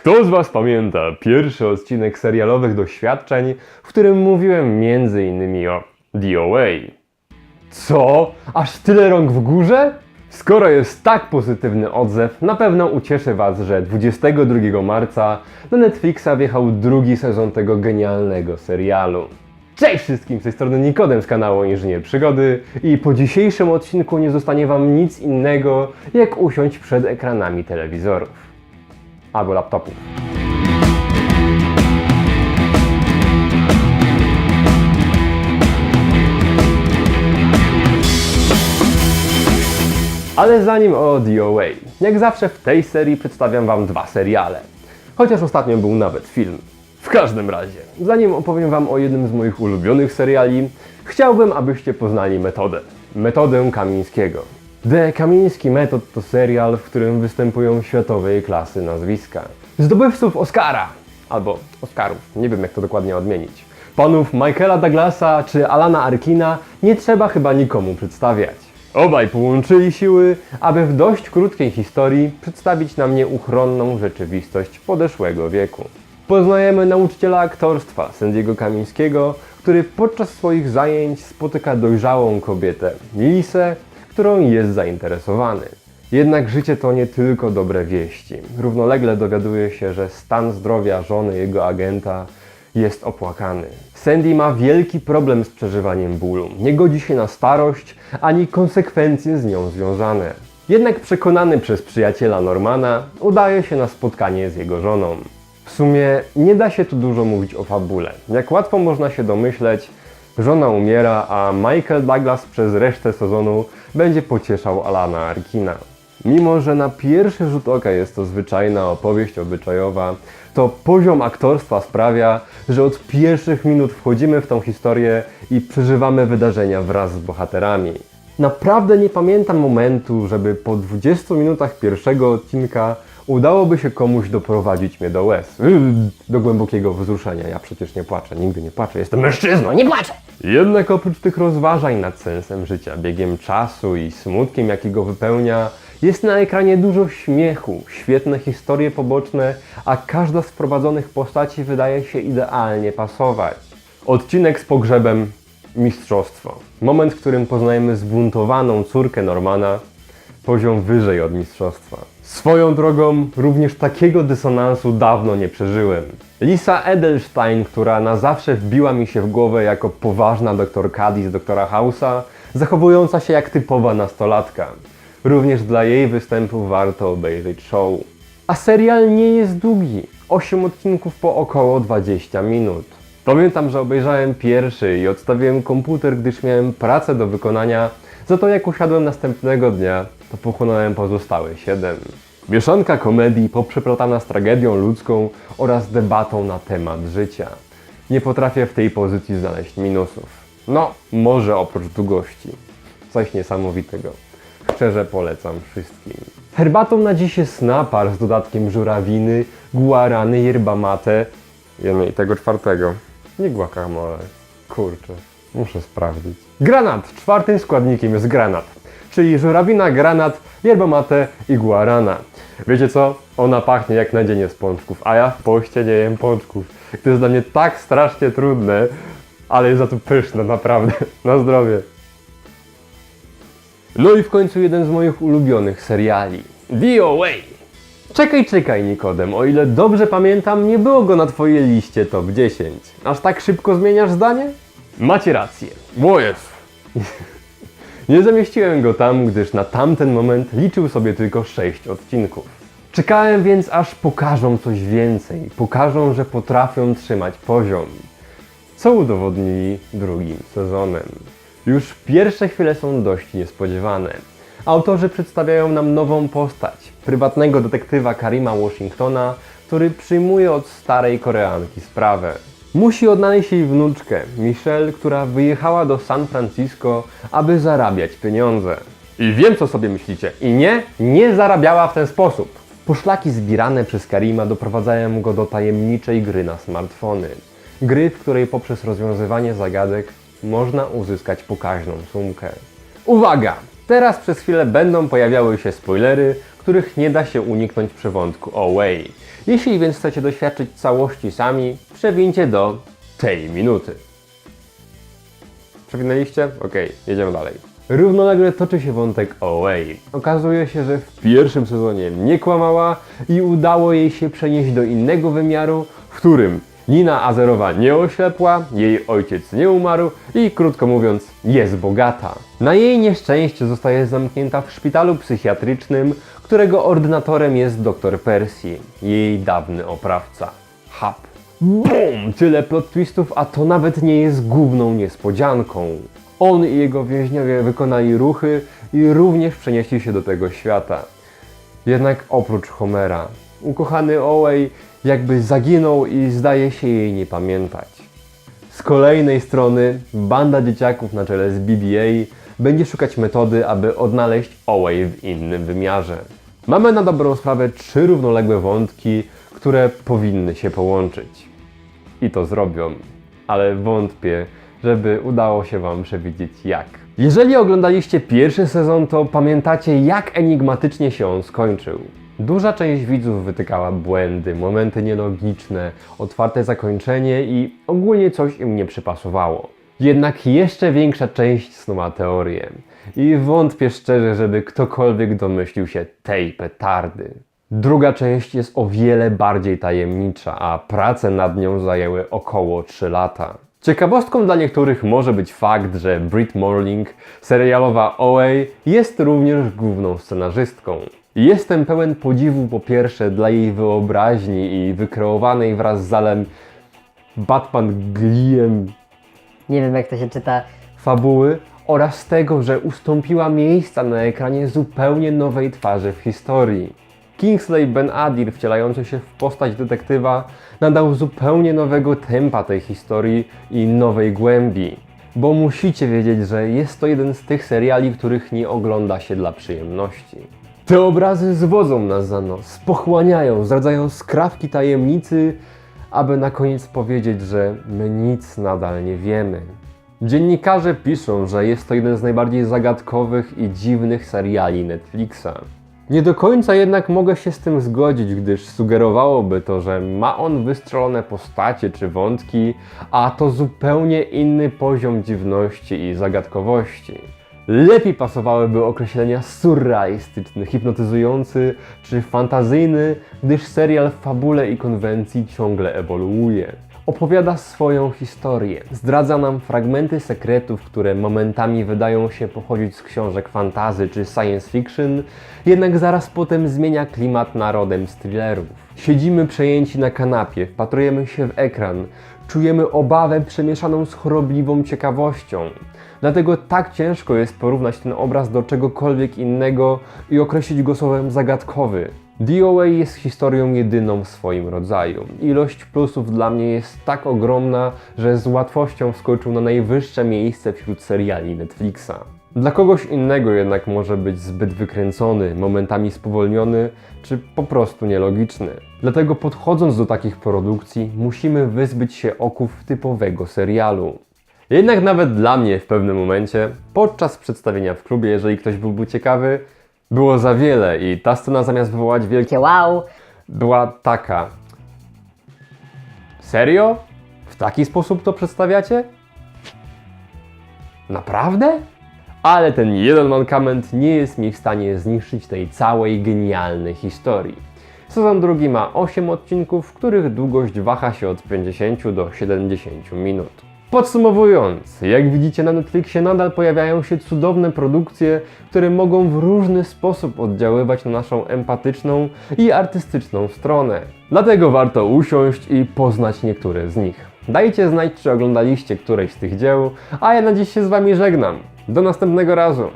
Kto z Was pamięta pierwszy odcinek serialowych doświadczeń, w którym mówiłem innymi o DOA? Co? Aż tyle rąk w górze? Skoro jest tak pozytywny odzew, na pewno ucieszy Was, że 22 marca na Netflixa wjechał drugi sezon tego genialnego serialu. Cześć wszystkim, z tej strony Nikodem z kanału Inżynier Przygody i po dzisiejszym odcinku nie zostanie Wam nic innego, jak usiąść przed ekranami telewizorów albo laptopów. Ale zanim o DOA, jak zawsze w tej serii przedstawiam Wam dwa seriale. Chociaż ostatnio był nawet film. W każdym razie, zanim opowiem Wam o jednym z moich ulubionych seriali, chciałbym, abyście poznali metodę. Metodę Kamińskiego. The Kamiński Metod to serial, w którym występują światowej klasy nazwiska. Zdobywców Oscara, albo Oscarów, nie wiem jak to dokładnie odmienić. Panów Michaela Douglasa czy Alana Arkina nie trzeba chyba nikomu przedstawiać. Obaj połączyli siły, aby w dość krótkiej historii przedstawić nam nieuchronną rzeczywistość podeszłego wieku. Poznajemy nauczyciela aktorstwa Sandiego Kamińskiego, który podczas swoich zajęć spotyka dojrzałą kobietę, Lisę, którą jest zainteresowany. Jednak życie to nie tylko dobre wieści. Równolegle dowiaduje się, że stan zdrowia żony jego agenta jest opłakany. Sandy ma wielki problem z przeżywaniem bólu. Nie godzi się na starość ani konsekwencje z nią związane. Jednak przekonany przez przyjaciela Normana, udaje się na spotkanie z jego żoną. W sumie nie da się tu dużo mówić o fabule. Jak łatwo można się domyśleć, żona umiera, a Michael Douglas przez resztę sezonu będzie pocieszał Alana Arkina. Mimo, że na pierwszy rzut oka jest to zwyczajna opowieść obyczajowa, to poziom aktorstwa sprawia, że od pierwszych minut wchodzimy w tą historię i przeżywamy wydarzenia wraz z bohaterami. Naprawdę nie pamiętam momentu, żeby po 20 minutach pierwszego odcinka udałoby się komuś doprowadzić mnie do łez. Yy, Do głębokiego wzruszenia. Ja przecież nie płaczę, nigdy nie płaczę, jestem mężczyzną, nie płaczę! Jednak oprócz tych rozważań nad sensem życia, biegiem czasu i smutkiem, jaki go wypełnia, jest na ekranie dużo śmiechu, świetne historie poboczne, a każda z wprowadzonych postaci wydaje się idealnie pasować. Odcinek z pogrzebem Mistrzostwo. Moment, w którym poznajemy zbuntowaną córkę Normana, poziom wyżej od mistrzostwa. Swoją drogą również takiego dysonansu dawno nie przeżyłem. Lisa Edelstein, która na zawsze wbiła mi się w głowę jako poważna doktor Cady z doktora House'a, zachowująca się jak typowa nastolatka. Również dla jej występu warto obejrzeć show. A serial nie jest długi. 8 odcinków po około 20 minut. Pamiętam, że obejrzałem pierwszy i odstawiłem komputer, gdyż miałem pracę do wykonania, za to jak usiadłem następnego dnia, to pochłonąłem pozostałe 7. Mieszanka komedii poprzeplatana z tragedią ludzką oraz debatą na temat życia. Nie potrafię w tej pozycji znaleźć minusów. No, może oprócz długości. Coś niesamowitego. Szczerze polecam wszystkim. Herbatą na dziś jest napar z dodatkiem żurawiny, guarany, yerba mate. Jemy i tego czwartego. Nie guacamole. Kurczę, muszę sprawdzić. Granat. Czwartym składnikiem jest granat. Czyli żurawina, granat, yerba mate i guarana. Wiecie co? Ona pachnie jak nadzienie z pączków, a ja w poście nie jem pączków. To jest dla mnie tak strasznie trudne, ale jest za to pyszne, naprawdę. Na zdrowie. No i w końcu jeden z moich ulubionych seriali. DOA. Czekaj, czekaj Nikodem, o ile dobrze pamiętam, nie było go na twojej liście top 10. Aż tak szybko zmieniasz zdanie? Macie rację. Bo jest. Nie zamieściłem go tam, gdyż na tamten moment liczył sobie tylko 6 odcinków. Czekałem więc aż pokażą coś więcej, pokażą, że potrafią trzymać poziom co udowodnili drugim sezonem. Już pierwsze chwile są dość niespodziewane. Autorzy przedstawiają nam nową postać, prywatnego detektywa Karima Washingtona, który przyjmuje od starej Koreanki sprawę. Musi odnaleźć jej wnuczkę, Michelle, która wyjechała do San Francisco, aby zarabiać pieniądze. I wiem, co sobie myślicie. I nie, nie zarabiała w ten sposób. Poszlaki zbierane przez Karima doprowadzają go do tajemniczej gry na smartfony. Gry, w której poprzez rozwiązywanie zagadek można uzyskać pokaźną sumkę. Uwaga! Teraz przez chwilę będą pojawiały się spoilery, których nie da się uniknąć przy wątku Away. Jeśli więc chcecie doświadczyć całości sami, przewincie do tej minuty. Przewinęliście? Okej, jedziemy dalej. Równolegle toczy się wątek Away. Okazuje się, że w pierwszym sezonie nie kłamała i udało jej się przenieść do innego wymiaru, w którym Nina Azerowa nie oślepła, jej ojciec nie umarł i krótko mówiąc jest bogata. Na jej nieszczęście zostaje zamknięta w szpitalu psychiatrycznym, którego ordynatorem jest dr Percy, jej dawny oprawca. Hap. BUM! Tyle plot twistów, a to nawet nie jest główną niespodzianką. On i jego więźniowie wykonali ruchy i również przenieśli się do tego świata. Jednak oprócz Homera, ukochany Owey jakby zaginął i zdaje się jej nie pamiętać. Z kolejnej strony banda dzieciaków na czele z BBA będzie szukać metody, aby odnaleźć Owey w innym wymiarze. Mamy na dobrą sprawę trzy równoległe wątki, które powinny się połączyć. I to zrobią, ale wątpię, żeby udało się Wam przewidzieć jak. Jeżeli oglądaliście pierwszy sezon, to pamiętacie jak enigmatycznie się on skończył. Duża część widzów wytykała błędy, momenty nielogiczne, otwarte zakończenie i ogólnie coś im nie przypasowało. Jednak jeszcze większa część snuła teorię. I wątpię szczerze, żeby ktokolwiek domyślił się tej petardy. Druga część jest o wiele bardziej tajemnicza, a prace nad nią zajęły około 3 lata. Ciekawostką dla niektórych może być fakt, że Britt Morling, serialowa OA, jest również główną scenarzystką. Jestem pełen podziwu po pierwsze dla jej wyobraźni i wykreowanej wraz z Zalem Batman Gliem Nie wiem jak to się czyta. fabuły oraz tego, że ustąpiła miejsca na ekranie zupełnie nowej twarzy w historii. Kingsley Ben Adir, wcielający się w postać detektywa, nadał zupełnie nowego tempa tej historii i nowej głębi. Bo musicie wiedzieć, że jest to jeden z tych seriali, których nie ogląda się dla przyjemności. Te obrazy zwodzą nas za nos, pochłaniają, zdradzają skrawki tajemnicy, aby na koniec powiedzieć, że my nic nadal nie wiemy. Dziennikarze piszą, że jest to jeden z najbardziej zagadkowych i dziwnych seriali Netflixa. Nie do końca jednak mogę się z tym zgodzić, gdyż sugerowałoby to, że ma on wystrzelone postacie czy wątki, a to zupełnie inny poziom dziwności i zagadkowości. Lepiej pasowałyby określenia surrealistyczny, hipnotyzujący czy fantazyjny, gdyż serial w fabule i konwencji ciągle ewoluuje. Opowiada swoją historię, zdradza nam fragmenty sekretów, które momentami wydają się pochodzić z książek fantazy czy science fiction, jednak zaraz potem zmienia klimat narodem z thrillerów. Siedzimy przejęci na kanapie, wpatrujemy się w ekran, czujemy obawę przemieszaną z chorobliwą ciekawością. Dlatego tak ciężko jest porównać ten obraz do czegokolwiek innego i określić go słowem zagadkowy. DOA jest historią jedyną w swoim rodzaju. Ilość plusów dla mnie jest tak ogromna, że z łatwością wskoczył na najwyższe miejsce wśród seriali Netflixa. Dla kogoś innego jednak może być zbyt wykręcony, momentami spowolniony, czy po prostu nielogiczny. Dlatego podchodząc do takich produkcji, musimy wyzbyć się oków typowego serialu. Jednak nawet dla mnie w pewnym momencie, podczas przedstawienia w klubie, jeżeli ktoś byłby ciekawy, było za wiele i ta scena zamiast wywołać wielkie wow. była taka. Serio? W taki sposób to przedstawiacie? Naprawdę? Ale ten jeden mankament nie jest mi w stanie zniszczyć tej całej genialnej historii. Sezon drugi ma 8 odcinków, w których długość waha się od 50 do 70 minut. Podsumowując, jak widzicie na Netflixie nadal pojawiają się cudowne produkcje, które mogą w różny sposób oddziaływać na naszą empatyczną i artystyczną stronę. Dlatego warto usiąść i poznać niektóre z nich. Dajcie znać, czy oglądaliście któreś z tych dzieł, a ja na dziś się z Wami żegnam. Do następnego razu.